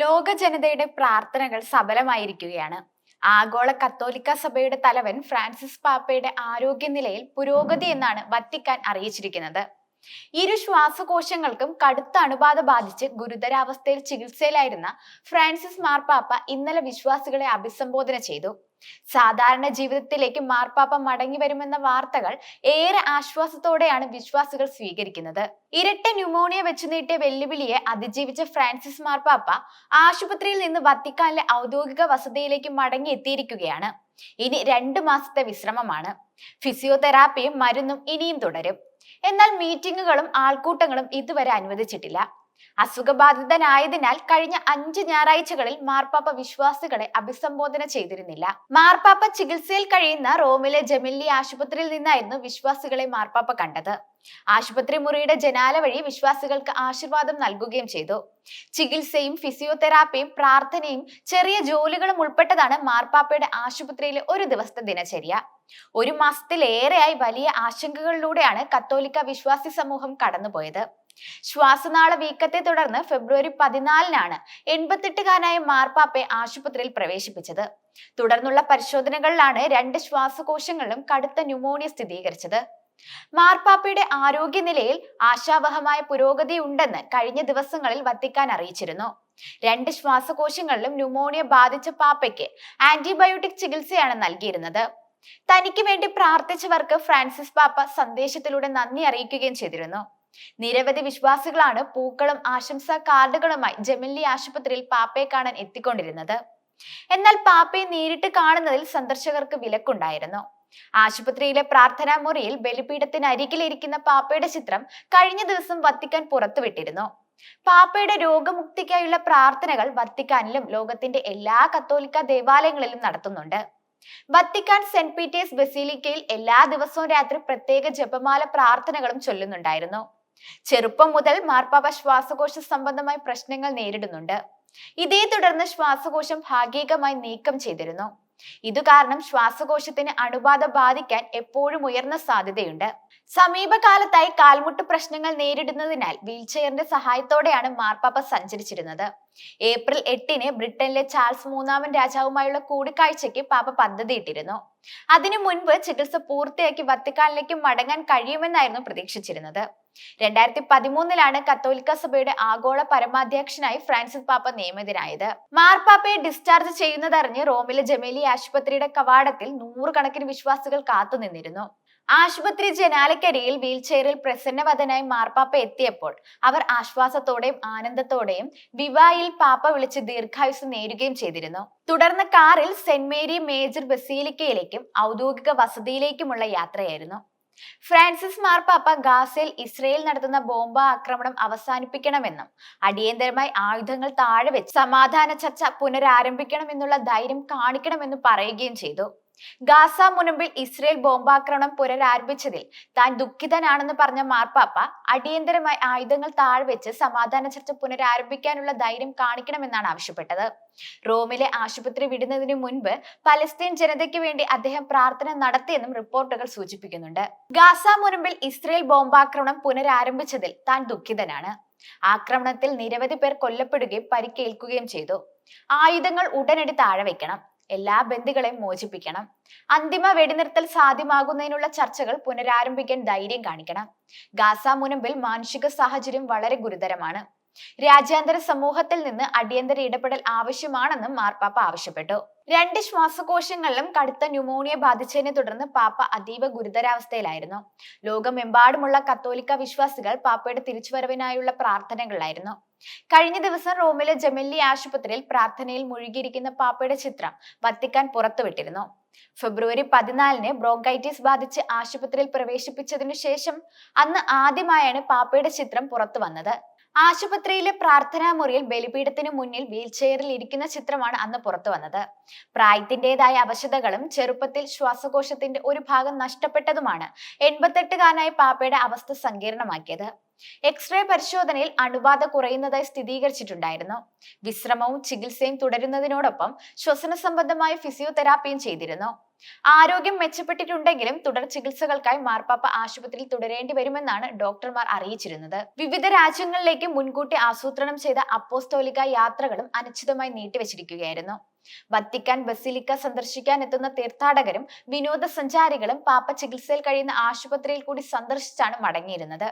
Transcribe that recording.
ലോക ജനതയുടെ പ്രാർത്ഥനകൾ സഫലമായിരിക്കുകയാണ് ആഗോള കത്തോലിക്ക സഭയുടെ തലവൻ ഫ്രാൻസിസ് പാപ്പയുടെ ആരോഗ്യനിലയിൽ പുരോഗതി എന്നാണ് വത്തിക്കാൻ അറിയിച്ചിരിക്കുന്നത്. ഇരു ശ്വാസകോശങ്ങൾക്കും കടുത്ത അണുബാധ ബാധിച്ച് ഗുരുതരാവസ്ഥയിൽ ചികിത്സയിലായിരുന്ന ഫ്രാൻസിസ് മാർപ്പാപ്പ ഇന്നലെ വിശ്വാസികളെ അഭിസംബോധന ചെയ്തു. സാധാരണ ജീവിതത്തിലേക്ക് മാർപ്പാപ്പ മടങ്ങി വരുമെന്ന വാർത്തകൾ ഏറെ ആശ്വാസത്തോടെയാണ് വിശ്വാസികൾ സ്വീകരിക്കുന്നത്. ഇരട്ട ന്യൂമോണിയ വെച്ചു നീട്ടിയ വെല്ലുവിളിയെ അതിജീവിച്ച ഫ്രാൻസിസ് മാർപ്പാപ്പ ആശുപത്രിയിൽ നിന്ന് വത്തിക്കാനിലെ ഔദ്യോഗിക വസതിയിലേക്ക് മടങ്ങി എത്തിയിരിക്കുകയാണ്. ഇനി രണ്ടു മാസത്തെ വിശ്രമമാണ്. ഫിസിയോതെറാപ്പിയും മരുന്നും ഇനിയും തുടരും. എന്നാൽ മീറ്റിങ്ങുകളും ആൾക്കൂട്ടങ്ങളും ഇതുവരെ അനുവദിച്ചിട്ടില്ല. അസുഖബാധിതനായതിനാൽ കഴിഞ്ഞ അഞ്ച് ഞായറാഴ്ചകളിൽ മാർപ്പാപ്പ വിശ്വാസികളെ അഭിസംബോധന ചെയ്തിരുന്നില്ല. മാർപ്പാപ്പ ചികിത്സയിൽ കഴിയുന്ന റോമിലെ ജമില്ലി ആശുപത്രിയിൽ നിന്നായിരുന്നു വിശ്വാസികളെ മാർപ്പാപ്പ കണ്ടത്. ആശുപത്രി മുറിയുടെ ജനാല വഴി വിശ്വാസികൾക്ക് ആശീർവാദം നൽകുകയും ചെയ്തു. ചികിത്സയും ഫിസിയോതെറാപ്പിയും പ്രാർത്ഥനയും ചെറിയ ജോലികളും ഉൾപ്പെട്ടതാണ് മാർപ്പാപ്പയുടെ ആശുപത്രിയിലെ ഒരു ദിവസത്തെ ദിനചര്യ. ഒരു മാസത്തിലേറെയായി വലിയ ആശങ്കകളിലൂടെയാണ് കത്തോലിക്ക വിശ്വാസി സമൂഹം കടന്നുപോയത്. ശ്വാസനാള വീക്കത്തെ തുടർന്ന് ഫെബ്രുവരി പതിനാലിനാണ് എൺപത്തെട്ടുകാരനായ മാർപ്പാപ്പയെ ആശുപത്രിയിൽ പ്രവേശിപ്പിച്ചത്. തുടർന്നുള്ള പരിശോധനകളിലാണ് രണ്ട് ശ്വാസകോശങ്ങളിലും കടുത്ത ന്യൂമോണിയ സ്ഥിരീകരിച്ചത്. മാർപ്പാപ്പയുടെ ആരോഗ്യനിലയിൽ ആശാവഹമായ പുരോഗതി ഉണ്ടെന്ന് കഴിഞ്ഞ ദിവസങ്ങളിൽ വത്തിക്കാൻ അറിയിച്ചിരുന്നു. രണ്ട് ശ്വാസകോശങ്ങളിലും ന്യൂമോണിയ ബാധിച്ച പാപ്പയ്ക്ക് ആന്റിബയോട്ടിക് ചികിത്സയാണ് നൽകിയിരുന്നത്. തനിക്ക് വേണ്ടി പ്രാർത്ഥിച്ചവർക്ക് ഫ്രാൻസിസ് പാപ്പ സന്ദേശത്തിലൂടെ നന്ദി അറിയിക്കുകയും ചെയ്തിരുന്നു. നിരവധി വിശ്വാസികളാണ് പൂക്കളും ആശംസാ കാർഡുകളുമായി ജമില്ലി ആശുപത്രിയിൽ പാപ്പയെ കാണാൻ എത്തിക്കൊണ്ടിരുന്നത്. എന്നാൽ പാപ്പയെ നേരിട്ട് കാണുന്നതിൽ സന്ദർശകർക്ക് വിലക്കുണ്ടായിരുന്നു. ആശുപത്രിയിലെ പ്രാർത്ഥനാ മുറിയിൽ ബലിപീഠത്തിനരികിലിരിക്കുന്ന പാപ്പയുടെ ചിത്രം കഴിഞ്ഞ ദിവസം വത്തിക്കാൻ പുറത്തുവിട്ടിരുന്നു. പാപ്പയുടെ രോഗമുക്തിക്കായുള്ള പ്രാർത്ഥനകൾ വത്തിക്കാനിലും ലോകത്തിന്റെ എല്ലാ കത്തോലിക്ക ദേവാലയങ്ങളിലും നടത്തുന്നുണ്ട്. വത്തിക്കാൻ സെന്റ് പീറ്റേഴ്സ് ബസീലിക്കയിൽ എല്ലാ ദിവസവും രാത്രി പ്രത്യേക ജപമാല പ്രാർത്ഥനകളും ചൊല്ലുന്നുണ്ടായിരുന്നു. ചെറുപ്പം മുതൽ മാർപ്പാപ്പ ശ്വാസകോശ സംബന്ധമായ പ്രശ്നങ്ങൾ നേരിടുന്നുണ്ട്. ഇതേ തുടർന്ന് ശ്വാസകോശം ഭാഗികമായി നീക്കം ചെയ്തിരുന്നു. ഇതുകാരണം ശ്വാസകോശത്തിന് അണുബാധ ബാധിക്കാൻ എപ്പോഴും ഉയർന്ന സാധ്യതയുണ്ട്. സമീപകാലത്തായി കാൽമുട്ട് പ്രശ്നങ്ങൾ നേരിടുന്നതിനാൽ വീൽചെയറിന്റെ സഹായത്തോടെയാണ് മാർപ്പാപ്പ സഞ്ചരിച്ചിരുന്നത്. ഏപ്രിൽ എട്ടിന് ബ്രിട്ടനിലെ ചാൾസ് മൂന്നാമൻ രാജാവുമായുള്ള കൂടിക്കാഴ്ചയ്ക്ക് പാപ്പ പദ്ധതിയിട്ടിരുന്നു. അതിനു മുൻപ് ചികിത്സ പൂർത്തിയാക്കി വത്തിക്കാനിലേക്ക് മടങ്ങാൻ കഴിയുമെന്നായിരുന്നു പ്രതീക്ഷിച്ചിരുന്നത്. രണ്ടായിരത്തി പതിമൂന്നിലാണ് കത്തോലിക്ക സഭയുടെ ആഗോള പരമാധ്യക്ഷനായി ഫ്രാൻസിസ് പാപ്പ നിയമിതനായത്. മാർപ്പാപ്പയെ ഡിസ്ചാർജ് ചെയ്യുന്നതറിഞ്ഞ് റോമിലെ ജമേലി ആശുപത്രിയുടെ കവാടത്തിൽ നൂറുകണക്കിന് വിശ്വാസികൾ കാത്തുനിന്നിരുന്നു. ആശുപത്രി ജനാലക്കരിയിൽ വീൽചെയറിൽ പ്രസന്നവദനായി മാർപ്പാപ്പ എത്തിയപ്പോൾ അവർ ആശ്വാസത്തോടെയും ആനന്ദത്തോടെയും വിവായിൽ പാപ്പ വിളിച്ച് ദീർഘായുസ് നേരുകയും ചെയ്തിരുന്നു. തുടർന്ന് കാറിൽ സെന്റ് മേരി മേജർ ബസീലിക്കയിലേക്കും ഔദ്യോഗിക വസതിയിലേക്കുമുള്ള യാത്രയായിരുന്നു. ഫ്രാൻസിസ് മാർപ്പാപ്പ ഗാസയിൽ ഇസ്രയേൽ നടത്തുന്ന ബോംബ ആക്രമണം അവസാനിപ്പിക്കണമെന്നും അടിയന്തരമായി ആയുധങ്ങൾ താഴെ വെച്ച് സമാധാന ചർച്ച പുനരാരംഭിക്കണമെന്നുള്ള ധൈര്യം കാണിക്കണമെന്നും പറയുകയും ചെയ്തു. ഗാസ മുനമ്പിൽ ഇസ്രയേൽ ബോംബാക്രമണം പുനരാരംഭിച്ചതിൽ താൻ ദുഃഖിതനാണെന്ന് പറഞ്ഞ മാർപ്പാപ്പ അടിയന്തരമായി ആയുധങ്ങൾ താഴ്വെച്ച് സമാധാന ചർച്ച പുനരാരംഭിക്കാനുള്ള ധൈര്യം കാണിക്കണമെന്നാണ് ആവശ്യപ്പെട്ടത്. റോമിലെ ആശുപത്രി വിടുന്നതിന് മുൻപ് പലസ്തീൻ ജനതയ്ക്ക് വേണ്ടി അദ്ദേഹം പ്രാർത്ഥന നടത്തിയെന്നും റിപ്പോർട്ടുകൾ സൂചിപ്പിക്കുന്നുണ്ട്. ഗാസ മുനമ്പിൽ ഇസ്രയേൽ ബോംബാക്രമണം പുനരാരംഭിച്ചതിൽ താൻ ദുഃഖിതനാണ്. ആക്രമണത്തിൽ നിരവധി പേർ കൊല്ലപ്പെടുകയും പരിക്കേൽക്കുകയും ചെയ്തു. ആയുധങ്ങൾ ഉടനടി താഴെ വയ്ക്കണം എല്ലാ ബന്ധുക്കളെയും മോചിപ്പിക്കണം. അന്തിമ വെടിനിർത്തൽ സാധ്യമാകുന്നതിനുള്ള ചർച്ചകൾ പുനരാരംഭിക്കാൻ ധൈര്യം കാണിക്കണം. ഗാസ മുനമ്പിൽ മാനുഷിക സാഹചര്യം വളരെ ഗുരുതരമാണ്. രാജ്യാന്തര സമൂഹത്തിൽ നിന്ന് അടിയന്തര ഇടപെടൽ ആവശ്യമാണെന്നും മാർപ്പാപ്പ ആവശ്യപ്പെട്ടു. രണ്ട് ശ്വാസകോശങ്ങളിലും കടുത്ത ന്യൂമോണിയ ബാധിച്ചതിനെ തുടർന്ന് പാപ്പ അതീവ ഗുരുതരാവസ്ഥയിലായിരുന്നു. ലോകമെമ്പാടുമുള്ള കത്തോലിക്ക വിശ്വാസികൾ പാപ്പയുടെ തിരിച്ചുവരവിനായുള്ള പ്രാർത്ഥനകളിലായിരുന്നു. കഴിഞ്ഞ ദിവസം റോമിലെ ജമല്ലി ആശുപത്രിയിൽ പ്രാർത്ഥനയിൽ മുഴുകിയിരിക്കുന്ന പാപ്പയുടെ ചിത്രം വത്തിക്കാൻ പുറത്തുവിട്ടിരുന്നു. ഫെബ്രുവരി പതിനാലിന് ബ്രോങ്കൈറ്റിസ് ബാധിച്ച് ആശുപത്രിയിൽ പ്രവേശിപ്പിച്ചതിനു ശേഷം അന്ന് ആദ്യമായാണ് പാപ്പയുടെ ചിത്രം പുറത്തു വന്നത്. ആശുപത്രിയിലെ പ്രാർത്ഥനാ മുറിയിൽ ബലിപീഠത്തിന് മുന്നിൽ വീൽചെയറിൽ ഇരിക്കുന്ന ചിത്രമാണ് അന്ന് പുറത്തു വന്നത്. പ്രായത്തിന്റെതായ അവശതകളും ചെറുപ്പത്തിൽ ശ്വാസകോശത്തിന്റെ ഒരു ഭാഗം നഷ്ടപ്പെട്ടതുമാണ് എൺപത്തെട്ടുകാരനായ പാപ്പയുടെ അവസ്ഥ സങ്കീർണമാക്കിയത്. എക്സ്റേ പരിശോധനയിൽ അണുബാധ കുറയുന്നതായി സ്ഥിരീകരിച്ചിട്ടുണ്ടായിരുന്നു. വിശ്രമവും ചികിത്സയും തുടരുന്നതിനോടൊപ്പം ശ്വസന സംബന്ധമായ ഫിസിയോതെറാപ്പിയും ചെയ്തിരുന്നു. ആരോഗ്യം മെച്ചപ്പെട്ടിട്ടുണ്ടെങ്കിലും തുടർ ചികിത്സകൾക്കായി മാർപ്പാപ്പ ആശുപത്രിയിൽ തുടരേണ്ടി വരുമെന്നാണ് ഡോക്ടർമാർ അറിയിച്ചിരുന്നത്. വിവിധ രാജ്യങ്ങളിലേക്ക് മുൻകൂട്ടി ആസൂത്രണം ചെയ്ത അപ്പോസ്തോലിക യാത്രകളും അനിശ്ചിതമായി നീട്ടിവെച്ചിരിക്കുകയായിരുന്നു. വത്തിക്കാൻ ബസിലിക്ക സന്ദർശിക്കാൻ എത്തുന്ന തീർത്ഥാടകരും വിനോദസഞ്ചാരികളും പാപ്പ ചികിത്സയിൽ കഴിയുന്ന ആശുപത്രിയിൽ കൂടി സന്ദർശിച്ചാണ് മടങ്ങിയിരുന്നത്.